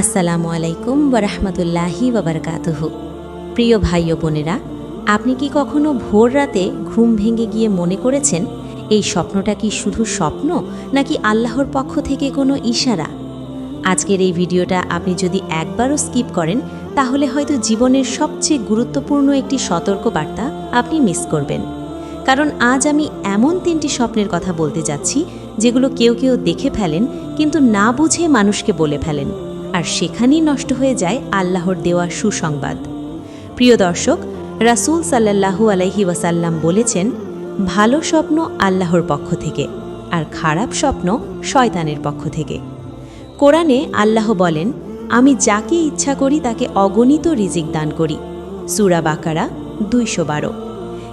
আসসালামু আলাইকুম ওরহমতুল্লাহি বাবরকাতুহ প্রিয় ভাই ও বোনেরা, আপনি কি কখনো ভোর রাতে ঘুম ভেঙে গিয়ে মনে করেছেন, এই স্বপ্নটা কি শুধু স্বপ্ন, নাকি আল্লাহর পক্ষ থেকে কোনো ইশারা? আজকের এই ভিডিওটা আপনি যদি একবারও স্কিপ করেন, তাহলে হয়তো জীবনের সবচেয়ে গুরুত্বপূর্ণ একটি সতর্কবার্তা আপনি মিস করবেন। কারণ আজ আমি এমন তিনটি স্বপ্নের কথা বলতে যাচ্ছি, যেগুলো কেউ কেউ দেখে ফেলেন, কিন্তু না বুঝে মানুষকে বলে ফেলেন। আর সেখানেই নষ্ট হয়ে যায় আল্লাহর দেওয়া সুসংবাদ। প্রিয় দর্শক, রাসূল সাল্লাল্লাহু আলাইহি ওয়াসাল্লাম বলেছেন, ভালো স্বপ্ন আল্লাহর পক্ষ থেকে, আর খারাপ স্বপ্ন শয়তানের পক্ষ থেকে। কোরআনে আল্লাহ বলেন, আমি যাকে ইচ্ছা করি তাকে অগণিত রিজিক দান করি। সুরা বাকারা দুইশো বারো।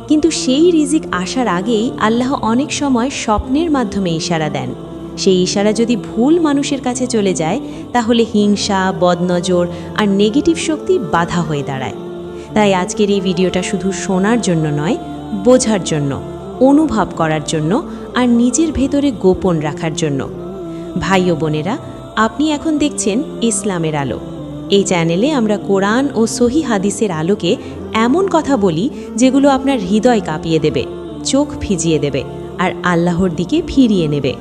কিন্তু সেই রিজিক আসার আগেই আল্লাহ অনেক সময় স্বপ্নের মাধ্যমে ইশারা দেন। সেই ইশারা যদি ভুল মানুষের কাছে চলে যায়, তাহলে হিংসা, বদনজর আর নেগেটিভ শক্তি বাধা হয়ে দাঁড়ায়। তাই আজকের এই ভিডিওটা শুধু শোনার জন্য নয়, বোঝার জন্য, অনুভব করার জন্য আর নিজের ভেতরে গোপন রাখার জন্য। ভাই ও বোনেরা, আপনি এখন দেখছেন ইসলামের আলো। এই চ্যানেলে আমরা কোরআন ও সহি হাদিসের আলোকে এমন কথা বলি যেগুলো আপনার হৃদয় কাঁপিয়ে দেবে, চোখ ভিজিয়ে দেবে আর আল্লাহর দিকে ফিরিয়ে নেবে।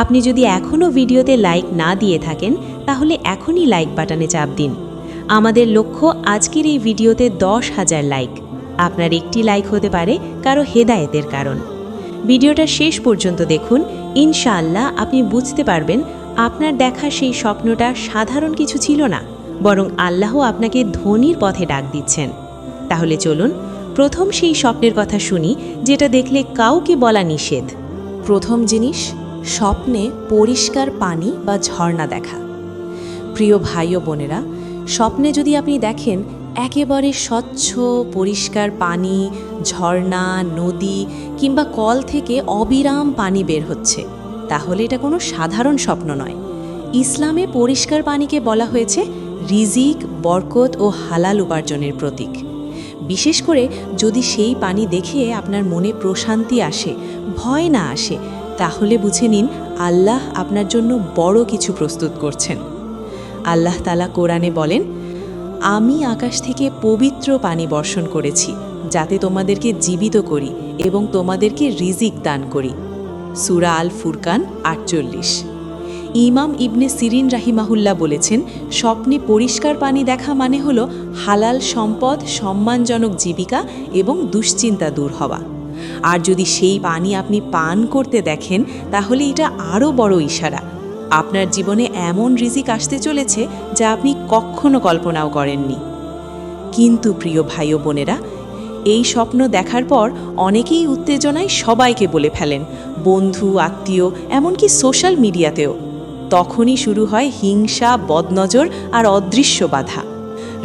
আপনি যদি এখনও ভিডিওতে লাইক না দিয়ে থাকেন, তাহলে এখনই লাইক বাটনে চাপ দিন। আমাদের লক্ষ্য আজকের এই ভিডিওতে দশ হাজার লাইক। আপনার একটি লাইক হতে পারে কারও হেদায়েতের কারণ। ভিডিওটা শেষ পর্যন্ত দেখুন। ইনশাআল্লাহ আপনি বুঝতে পারবেন আপনার দেখা সেই স্বপ্নটা সাধারণ কিছু ছিল না, বরং আল্লাহ আপনাকে ধনির পথে ডাক দিচ্ছেন। তাহলে চলুন প্রথম সেই স্বপ্নের কথা শুনি, যেটা দেখলে কাউকে বলা নিষেধ। প্রথম জিনিস স্বপ্নে পরিষ্কার পানি বা ঝর্ণা দেখা। প্রিয় ভাই ও বোনেরা, স্বপ্নে যদি আপনি দেখেন একেবারে স্বচ্ছ, পরিষ্কার পানি, ঝর্ণা, নদী কিংবা কল থেকে অবিরাম পানি বের হচ্ছে, তাহলে এটা কোনো সাধারণ স্বপ্ন নয়। ইসলামে পরিষ্কার পানিকে বলা হয়েছে রিজিক, বরকত ও হালাল উপার্জনের প্রতীক। বিশেষ করে যদি সেই পানি দেখে আপনার মনে প্রশান্তি আসে, ভয় না আসে তাহলে বুঝে নিন, আল্লাহ আপনার জন্য বড় কিছু প্রস্তুত করছেন। আল্লাহ তালা কোরআনে বলেন, আমি আকাশ থেকে পবিত্র পানি বর্ষণ করেছি, যাতে তোমাদেরকে জীবিত করি এবং তোমাদেরকে রিজিক দান করি। সুরা আল ফুরকান আটচল্লিশ। ইমাম ইবনে সিরিন রাহিমাহুল্লাহ বলেছেন, স্বপ্নে পরিষ্কার পানি দেখা মানে হল হালাল সম্পদ, সম্মানজনক জীবিকা এবং দুশ্চিন্তা দূর হওয়া। আর যদি সেই পানি আপনি পান করতে দেখেন, তাহলে এটা আরও বড় ইশারা। আপনার জীবনে এমন রিজিক আসতে চলেছে যা আপনি কখনো কল্পনাও করেননি। কিন্তু প্রিয় ভাই ও বোনেরা, এই স্বপ্ন দেখার পর অনেকেই উত্তেজনায় সবাইকে বলে ফেলেন, বন্ধু, আত্মীয়, এমনকি সোশ্যাল মিডিয়াতেও। তখনই শুরু হয় হিংসা, বদনজর আর অদৃশ্য বাধা।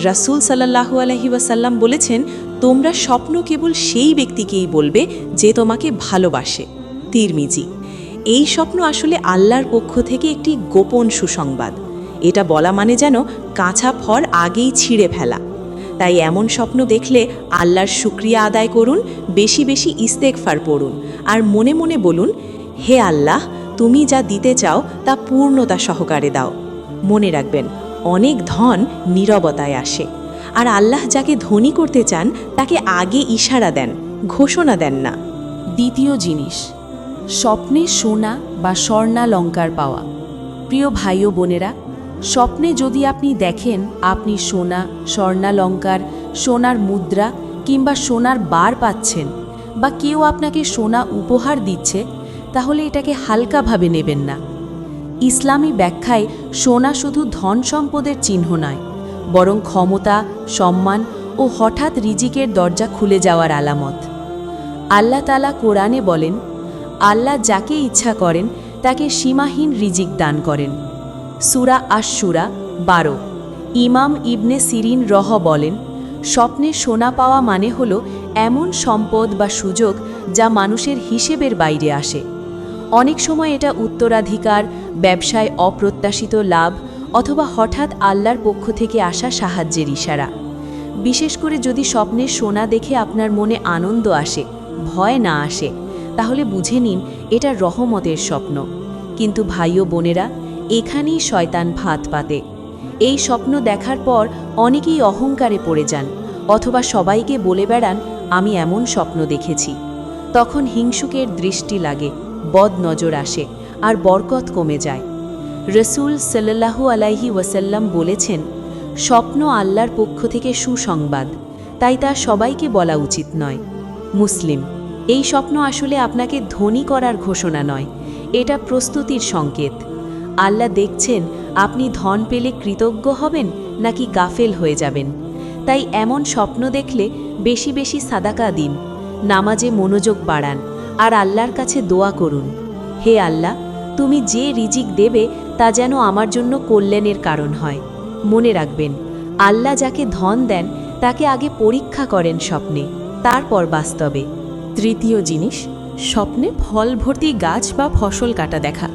রাসূল সাল্লাহু আলহি ওয়াসাল্লাম বলেছেন তোমরা স্বপ্ন কেবল সেই ব্যক্তিকেই বলবে যে তোমাকে ভালোবাসে। তিরমিজি। এই স্বপ্ন আসলে আল্লাহর পক্ষ থেকে একটি গোপন সুসংবাদ। এটা বলা মানে যেন কাঁচা ফর আগেই ছিঁড়ে ফেলা। তাই এমন স্বপ্ন দেখলে আল্লাহর শুক্রিয়া আদায় করুন, বেশি বেশি ইস্তেকফার পড়ুন আর মনে মনে বলুন, হে আল্লাহ, তুমি যা দিতে চাও তা পূর্ণতা সহকারে দাও। মনে রাখবেন, অনেক ধন নীরবতায় আসে। আর আল্লাহ যাকে ধনী করতে চান, তাকে আগে ইশারা দেন, ঘোষণা দেন না। দ্বিতীয় জিনিস, স্বপ্নে সোনা বা স্বর্ণালঙ্কার পাওয়া। প্রিয় ভাই ও বোনেরা, স্বপ্নে যদি আপনি দেখেন আপনি সোনা স্বর্ণালঙ্কার সোনার মুদ্রা কিংবা সোনার বার পাচ্ছেন বা কেউ আপনাকে সোনা উপহার দিচ্ছে, তাহলে এটাকে হালকাভাবে নেবেন না। ইসলামী ব্যাখ্যায় সোনা শুধু ধন সম্পদের চিহ্ন নয় বরং ক্ষমতা, সম্মান ও হঠাৎ রিজিকের দরজা খুলে যাওয়ার আলামত। আল্লাহ তালা কোরআনে বলেন, আল্লাহ যাকে ইচ্ছা করেন, তাকে সীমাহীন রিজিক দান করেন। সুরা আশুরা বারো। ইমাম ইবনে সিরিন রহ বলেন, স্বপ্নে সোনা পাওয়া মানে হল এমন সম্পদ বা সুযোগ যা মানুষের হিসেবের বাইরে আসে। অনেক সময় এটা উত্তরাধিকার, ব্যবসায় অপ্রত্যাশিত লাভ অথবা হঠাৎ আল্লাহর পক্ষ থেকে আসা সাহায্যের ইশারা। বিশেষ করে যদি স্বপ্নের সোনা দেখে আপনার মনে আনন্দ আসে, ভয় না আসে, তাহলে বুঝে নিন এটা রহমতের স্বপ্ন। কিন্তু ভাই ও বোনেরা, এখানেই শয়তান ভাত পাতে। এই স্বপ্ন দেখার পর অনেকেই অহংকারে পড়ে যান, অথবা সবাইকে বলে বেড়ান, আমি এমন স্বপ্ন দেখেছি। তখন হিংসুকের দৃষ্টি লাগে বদ নজর আসে, আর বরকত কমে যায়। রসুল সাল্লাহু আলাইহি ওয়াসাল্লাম বলেছেন, স্বপ্ন আল্লাহর পক্ষ থেকে সুসংবাদ, তাই তা সবাইকে বলা উচিত নয়। মুসলিম, এই স্বপ্ন আসলে আপনাকে ধনী করার ঘোষণা নয়, এটা প্রস্তুতির সংকেত। আল্লাহ দেখছেন, আপনি ধন পেলে কৃতজ্ঞ হবেন নাকি গাফেল হয়ে যাবেন। তাই এমন স্বপ্ন দেখলে বেশি বেশি সাদাকা দিন, নামাজে মনোযোগ বাড়ান, আর আল্লাহর কাছে দোয়া করুন। হে আল্লাহ, তুমি যে রিজিক দেবে তা যেন আমার জন্য কল্যাণের কারণ হয়। মনে রাখবেন, আল্লাহ যাকে ধন দেন, তাকে আগে পরীক্ষা করেন স্বপ্নে, তারপর বাস্তবে। তৃতীয় জিনিস, স্বপ্নে ফল ভর্তি গাছ বা ফসল কাটা দেখা।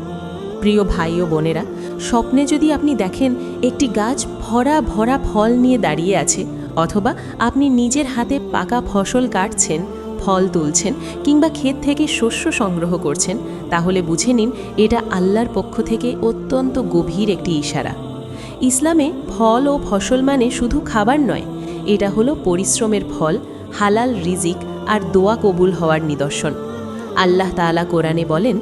প্রিয় ভাই ও বোনেরা, স্বপ্নে যদি আপনি দেখেন একটি গাছ ভরা ভরা ফল নিয়ে দাঁড়িয়ে আছে, অথবা আপনি নিজের হাতে পাকা ফসল কাটছেন ফল তুলছেন কিংবা ক্ষেত থেকে শস্য সংগ্রহ করছেন, তাহলে বুঝে নিন এটা আল্লাহর পক্ষ থেকে অত্যন্ত গভীর একটি ইশারা। ইসলামে ফল ও ফসল মানে শুধু খাবার নয়, এটা হলো পরিশ্রমের ফল, হালাল রিজিক আর দোয়া কবুল হওয়ার নিদর্শন। আল্লাহ তাআলা কোরআনে বলেন,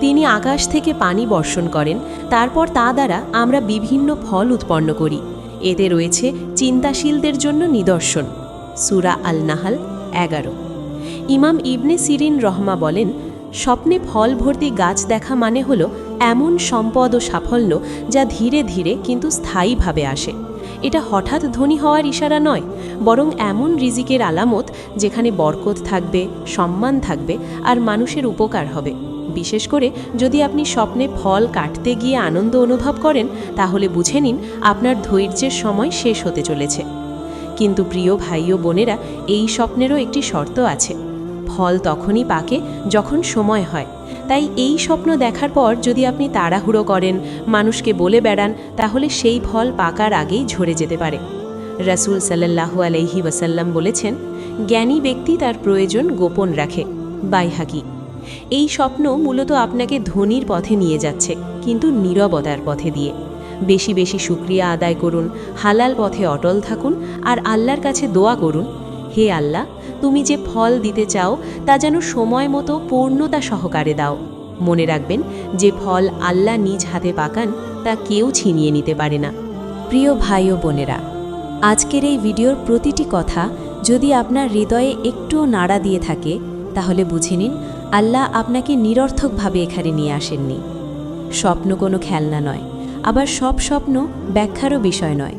তিনি আকাশ থেকে পানি বর্ষণ করেন, তারপর তা দ্বারা আমরা বিভিন্ন ফল উৎপন্ন করি। এতে রয়েছে চিন্তাশীলদের জন্য নিদর্শন। সুরা আল নাহাল এগারো। ইমাম ইবনে সিরিন রহমা বলেন, স্বপ্নে ফল ভর্তি গাছ দেখা মানে হল এমন সম্পদ ও সাফল্য যা ধীরে ধীরে কিন্তু স্থায়ীভাবে আসে। এটা হঠাৎ ধনী হওয়ার ইশারা নয়, বরং এমন রিজিকের আলামত যেখানে বরকত থাকবে, সম্মান থাকবে আর মানুষের উপকার হবে। বিশেষ করে যদি আপনি স্বপ্নে ফল কাটতে গিয়ে আনন্দ অনুভব করেন, তাহলে বুঝে নিন আপনার ধৈর্যের সময় শেষ হতে চলেছে। কিন্তু প্রিয় ভাই ও বোনেরা, এই স্বপ্নেরও একটি শর্ত আছে। ফল তখনই পাকে যখন সময় হয়। তাই এই স্বপ্ন দেখার পর যদি আপনি তাড়াহুড়ো করেন, মানুষকে বলে বেড়ান, তাহলে সেই ফল পাকার আগেই ঝরে যেতে পারে। রাসুল সাল্লাল্লাহু আলাইহি ওয়াসাল্লাম বলেছেন, জ্ঞানী ব্যক্তি তার প্রয়োজন গোপন রাখে, বাইহাকি। এই স্বপ্ন মূলত আপনাকে ধনির পথে নিয়ে যাচ্ছে, কিন্তু নীরবতার পথে দিয়ে। বেশি বেশি শুক্রিয়া আদায় করুন, হালাল পথে অটল থাকুন, আর আল্লাহর কাছে দোয়া করুন হে আল্লাহ, তুমি যে ফল দিতে চাও, তা যেন সময় মতো পূর্ণতা সহকারে দাও। মনে রাখবেন, যে ফল আল্লাহ নিজ হাতে পাকান, তা কেউ ছিনিয়ে নিতে পারে না। প্রিয় ভাই ও বোনেরা, আজকের এই ভিডিওর প্রতিটি কথা যদি আপনার হৃদয়ে একটুও নাড়া দিয়ে থাকে, তাহলে বুঝে নিন, আল্লাহ আপনাকে নিরর্থকভাবে এখানে নিয়ে আসেননি। স্বপ্ন কোনো খেলনা নয়, আবার সব স্বপ্ন ব্যাখ্যারও বিষয় নয়।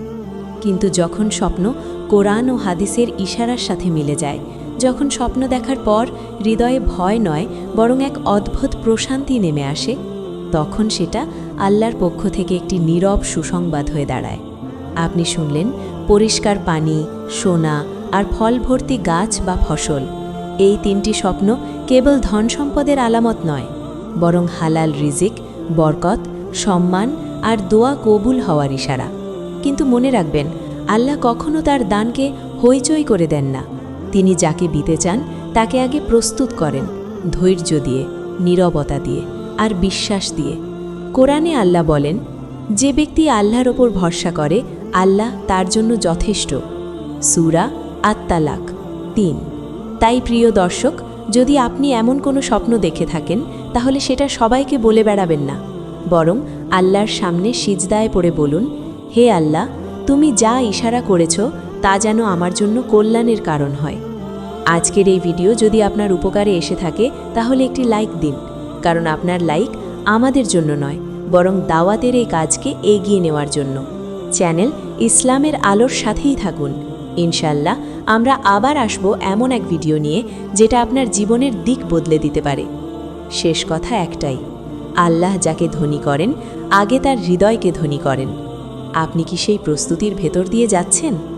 কিন্তু যখন স্বপ্ন কোরআন ও হাদিসের ইশারার সাথে মিলে যায়। যখন স্বপ্ন দেখার পর হৃদয়ে ভয় নয়, বরং এক অদ্ভুত প্রশান্তি নেমে আসে, তখন সেটা আল্লাহর পক্ষ থেকে একটি নীরব সুসংবাদ হয়ে দাঁড়ায়। আপনি শুনলেন, পরিষ্কার পানি, সোনা আর ফল ভর্তি গাছ বা ফসল। এই তিনটি স্বপ্ন কেবল ধন সম্পদের আলামত নয়, বরং হালাল রিজিক, বরকত, সম্মান আর দোয়া কবুল হওয়ার ইশারা। কিন্তু মনে রাখবেন আল্লাহ কখনো তার দানকে হইচই করে দেন না। তিনি যাকে দিতে চান, তাকে আগে প্রস্তুত করেন, ধৈর্য দিয়ে, নীরবতা দিয়ে, আর বিশ্বাস দিয়ে। কোরআনে আল্লাহ বলেন, যে ব্যক্তি আল্লাহর ওপর ভরসা করে, আল্লাহ তার জন্য যথেষ্ট। সুরা আত্মালাক তিন। তাই প্রিয় দর্শক, যদি আপনি এমন কোনো স্বপ্ন দেখে থাকেন, তাহলে সেটা সবাইকে বলে বেড়াবেন না। বরং আল্লাহর সামনে সিজদায় পড়ে বলুন, হে আল্লাহ তুমি যা ইশারা করেছ, তা যেন আমার জন্য কল্যাণের কারণ হয়। আজকের এই ভিডিও যদি আপনার উপকারে এসে থাকে, তাহলে একটি লাইক দিন। কারণ আপনার লাইক আমাদের জন্য নয়, বরং দাওয়াতের এই কাজকে এগিয়ে নেওয়ার জন্য। চ্যানেল ইসলামের আলোর সাথেই থাকুন। ইনশাল্লাহ আমরা আবার আসব এমন এক ভিডিও নিয়ে, যেটা আপনার জীবনের দিক বদলে দিতে পারে। শেষ কথা একটাই, আল্লাহ যাকে ধনী করেন, আগে তার হৃদয়কে ধনী করেন। আপনি কি সেই প্রস্তুতির ভেতর দিয়ে যাচ্ছেন?